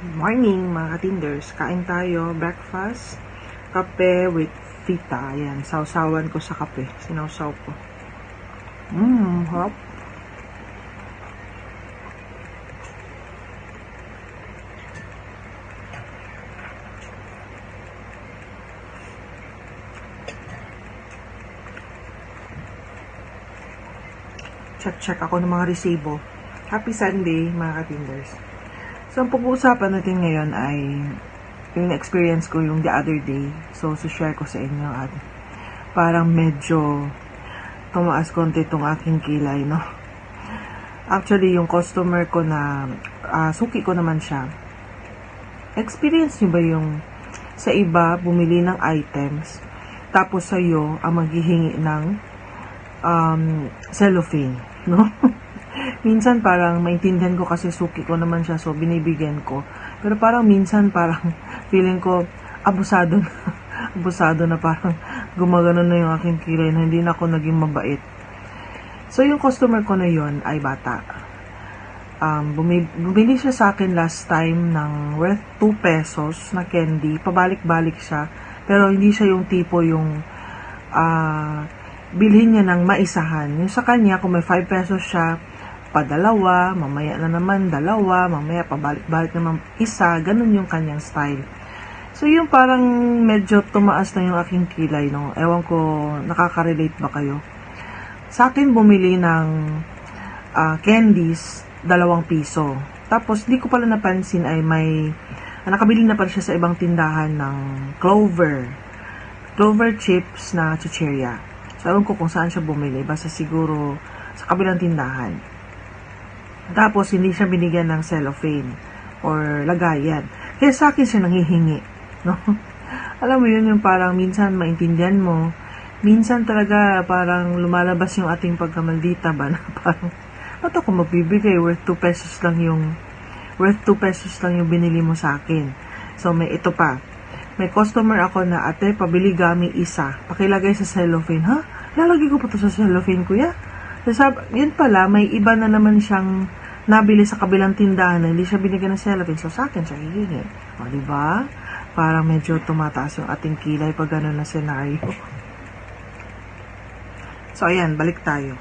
Morning mga katinders, kain tayo, breakfast, kape with fita. Ayan, sausawan ko sa kape. Sinausaw ko. Mmm, harap. Check-check ako ng mga resibo. Happy Sunday mga katinders. So, ang pag-uusapan natin ngayon ay yung experience ko yung the other day. So, share ko sa inyo at parang medyo tumaas konti itong aking kilay, no? Actually, yung customer ko na ah, suki ko naman siya. Experience niyo ba yung sa iba bumili ng items tapos sa'yo ang maghihingi ng um, cellophane, no? minsan parang maintindihan ko kasi suki ko naman siya so binibigyan ko. Pero parang minsan parang feeling ko abusado na. abusado na parang gumagano na yung aking kilay na hindi na ako naging mabait. So yung customer ko na yon ay bata. Um, bumi- bumili siya sa akin last time ng worth 2 pesos na candy. Pabalik-balik siya. Pero hindi siya yung tipo yung ah bilhin niya ng maisahan. Yung sa kanya, kung may 5 pesos siya, padalawa, mamaya na naman dalawa, mamaya pabalik-balik naman isa, ganun yung kanyang style. So yung parang medyo tumaas na yung aking kilay, no? Ewan ko, nakaka-relate ba kayo? Sa akin bumili ng ah, candies, dalawang piso. Tapos, di ko pala napansin ay may, nakabili na pala siya sa ibang tindahan ng clover. Clover chips na chicheria. So, ewan ko kung saan siya bumili. Basta siguro sa kabilang tindahan. Tapos, hindi siya binigyan ng cellophane or lagayan. Kaya sa akin siya nanghihingi. No? Alam mo yun, yung parang minsan maintindihan mo, minsan talaga parang lumalabas yung ating pagkamaldita ba na parang, ba't ako magbibigay? Worth 2 pesos lang yung, worth 2 pesos lang yung binili mo sa akin. So, may ito pa. May customer ako na, ate, pabili gami isa. Pakilagay sa cellophane. Ha? Lalagay ko pa to sa cellophane, kuya? So, sab- yun pala, may iba na naman siyang nabili sa kabilang tindahan na hindi siya binigyan ng cellophane. So, sa akin siya hihingi. O, di ba? Parang medyo tumataas yung ating kilay pag gano'n na senaryo. So, ayan, balik tayo.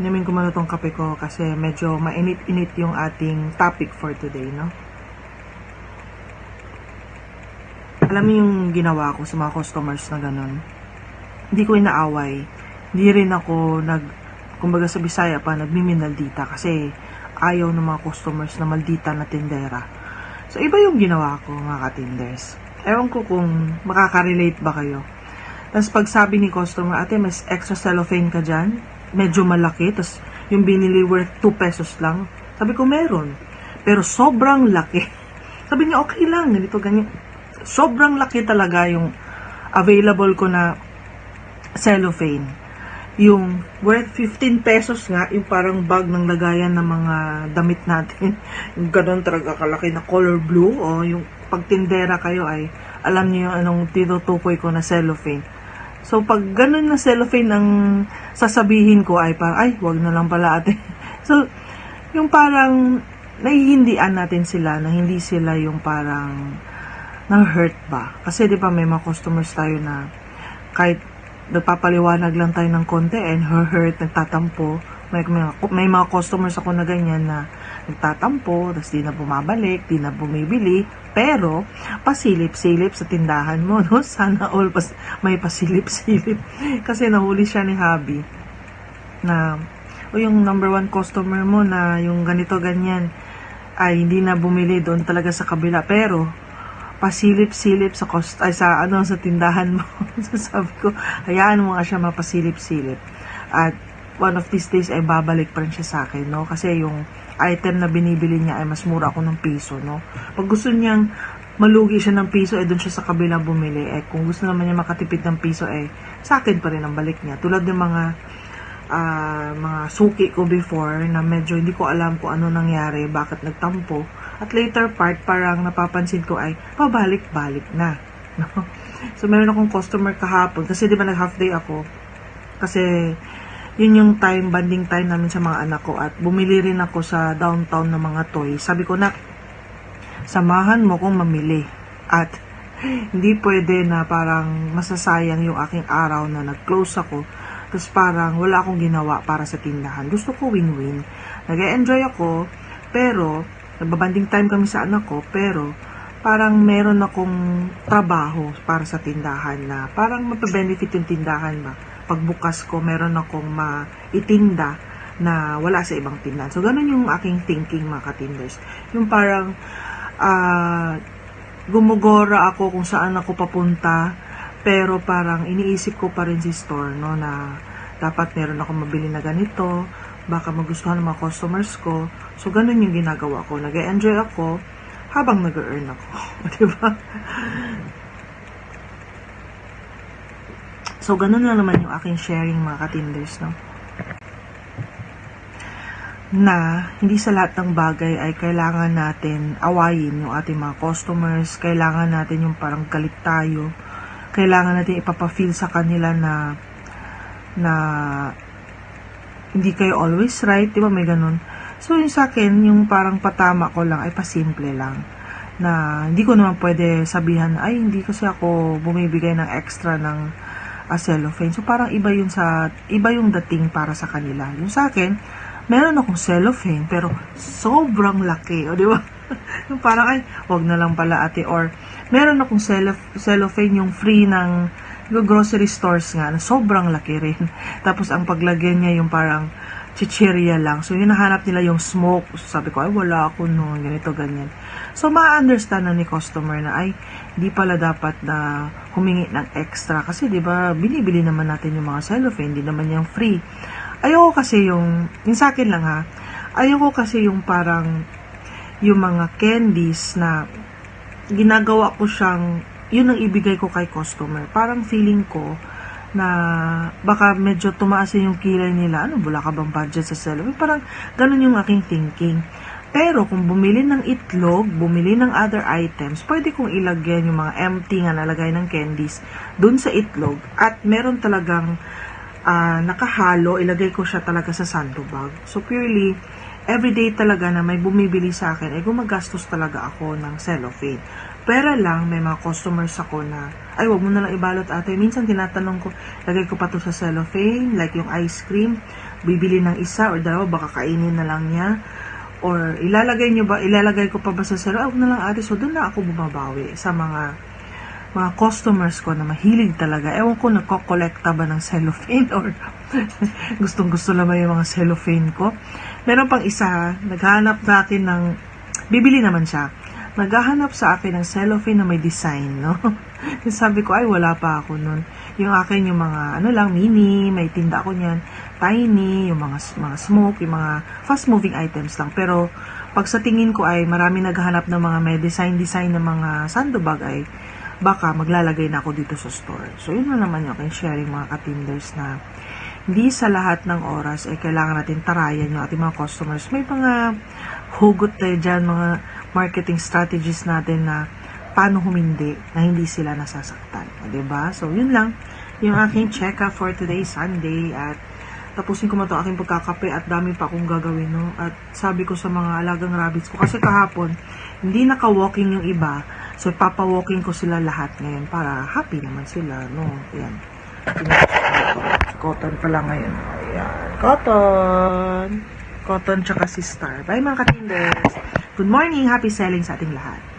Inumin ko muna tong kape ko kasi medyo mainit-init yung ating topic for today, no? Alam mo yung ginawa ko sa mga customers na ganun? Hindi ko inaaway. Hindi rin ako nag, kumbaga sa Bisaya pa, nagmiminaldita kasi ayaw ng mga customers na maldita na tindera. So, iba yung ginawa ko, mga katinders. Ewan ko kung makaka-relate ba kayo. Tapos pag sabi ni customer, ate, mas extra cellophane ka dyan? Medyo malaki. Tapos yung binili worth 2 pesos lang. Sabi ko, meron. Pero sobrang laki. Sabi niya, okay lang. Ganito, ganyan. Sobrang laki talaga yung available ko na cellophane. Yung worth 15 pesos nga, yung parang bag ng lagayan ng mga damit natin. yung ganun talaga kalaki na color blue. O yung pagtindera kayo ay, alam niyo yung anong tinutukoy ko na cellophane. So, pag ganun na cellophane ang sasabihin ko ay parang, ay, wag na lang pala ate. so, yung parang naihindian natin sila na hindi sila yung parang na-hurt ba. Kasi di ba may mga customers tayo na kahit nagpapaliwanag lang tayo ng konti and hurt, nagtatampo. May, may, may mga customers ako na ganyan na nagtatampo, tapos di na bumabalik, di na bumibili, pero pasilip-silip sa tindahan mo, no? Sana all pas, may pasilip-silip. Kasi nahuli siya ni Habi na o yung number one customer mo na yung ganito ganyan ay hindi na bumili doon talaga sa kabila pero pasilip-silip sa cost ay sa ano sa tindahan mo. So sabi ko hayaan mo nga siya mapasilip-silip at one of these days ay babalik pa rin siya sa akin no? Kasi yung item na binibili niya ay mas mura ako ng piso no? Pag gusto niyang malugi siya ng piso eh doon siya sa kabila bumili. Eh kung gusto naman niya makatipid ng piso eh sa akin pa rin ang balik niya. Tulad ng mga ah, mga suki ko before na medyo hindi ko alam kung ano nangyari, bakit nagtampo. At later part, parang napapansin ko ay pabalik-balik na. So, meron akong customer kahapon kasi di ba nag-half day ako. Kasi yun yung time, banding time namin sa mga anak ko at bumili rin ako sa downtown ng mga toys. Sabi ko na, samahan mo kong mamili. At hindi pwede na parang masasayang yung aking araw na nag-close ako tapos parang wala akong ginawa para sa tindahan. Gusto ko win-win. nag enjoy ako, pero nababanding time kami sa anak ko, pero parang meron akong trabaho para sa tindahan na parang mapabenefit yung tindahan ba. Pagbukas ko, meron akong maitinda na wala sa ibang tindahan. So, ganun yung aking thinking mga katinders. Yung parang, ah, gumugora ako kung saan ako papunta, pero parang iniisip ko pa rin si store, no, na dapat meron ako mabili na ganito, baka magustuhan ng mga customers ko. So, ganun yung ginagawa ko. nag enjoy ako habang nag-earn ako. Di ba? So, ganun lang naman yung aking sharing mga katinders, no? na hindi sa lahat ng bagay ay kailangan natin awayin yung ating mga customers, kailangan natin yung parang galit tayo, kailangan natin ipapafeel sa kanila na na hindi kayo always right, di ba may ganun. So yung sa akin, yung parang patama ko lang ay pasimple lang na hindi ko naman pwede sabihan ay hindi kasi ako bumibigay ng extra ng uh, cellophane. So parang iba yun sa iba yung dating para sa kanila. Yung sa akin, meron akong cellophane pero sobrang laki, o di ba? yung parang ay wag na lang pala ate or meron akong cello- cellophane yung free ng yung grocery stores nga na sobrang laki rin. Tapos ang paglagyan niya yung parang chichirya lang. So, yun nahanap nila yung smoke. So, sabi ko, ay, wala ako noon. Ganito, ganyan. So, ma-understand na ni customer na, ay, di pala dapat na humingi ng extra. Kasi, di ba, binibili naman natin yung mga cellophane. Di naman yung free. Ayoko kasi yung, yung sa akin lang ha, ayoko kasi yung parang, yung mga candies na ginagawa ko siyang, yun ang ibigay ko kay customer. Parang feeling ko, na baka medyo tumaas yung kilay nila. Ano, wala ka bang budget sa cellophane? Parang ganun yung aking thinking. Pero kung bumili ng itlog, bumili ng other items, pwede kong ilagyan yung mga empty nga nalagay ng candies dun sa itlog. At meron talagang ah, nakahalo, ilagay ko siya talaga sa sando bag. So purely, everyday talaga na may bumibili sa akin, ay gumagastos talaga ako ng cellophane. Pero lang, may mga customers ako na, ay, wag mo na lang ibalot ate. Minsan tinatanong ko, lagay ko pa to sa cellophane, like yung ice cream, bibili ng isa or dalawa, baka kainin na lang niya. Or ilalagay niyo ba, ilalagay ko pa ba sa cellophane? Ah, wag na lang ate. So, doon na ako bumabawi sa mga mga customers ko na mahilig talaga. Ewan ko, nagko-collecta ba ng cellophane or gustong gusto naman yung mga cellophane ko. Meron pang isa, naghanap na akin ng, bibili naman siya naghahanap sa akin ng cellophane na may design, no? Sabi ko, ay, wala pa ako nun. Yung akin, yung mga, ano lang, mini, may tinda ako niyan, tiny, yung mga, mga smoke, yung mga fast-moving items lang. Pero, pag sa tingin ko ay marami naghahanap ng mga may design-design ng mga sandbag ay baka maglalagay na ako dito sa store. So, yun na naman yung aking sharing mga katinders na hindi sa lahat ng oras ay kailangan natin tarayan yung ating mga customers. May mga hugot tayo dyan, mga marketing strategies natin na paano humindi na hindi sila nasasaktan. O, diba? So, yun lang yung aking check-up for today, Sunday. At tapusin ko mo ito aking pagkakape at dami pa akong gagawin, no? At sabi ko sa mga alagang rabbits ko, kasi kahapon, hindi naka-walking yung iba. So, papa-walking ko sila lahat ngayon para happy naman sila, no? Ayan. Cotton pala ngayon. Ayan. Cotton! Cotton tsaka si Star. Bye mga katinders! Good morning! Happy selling sa ating lahat!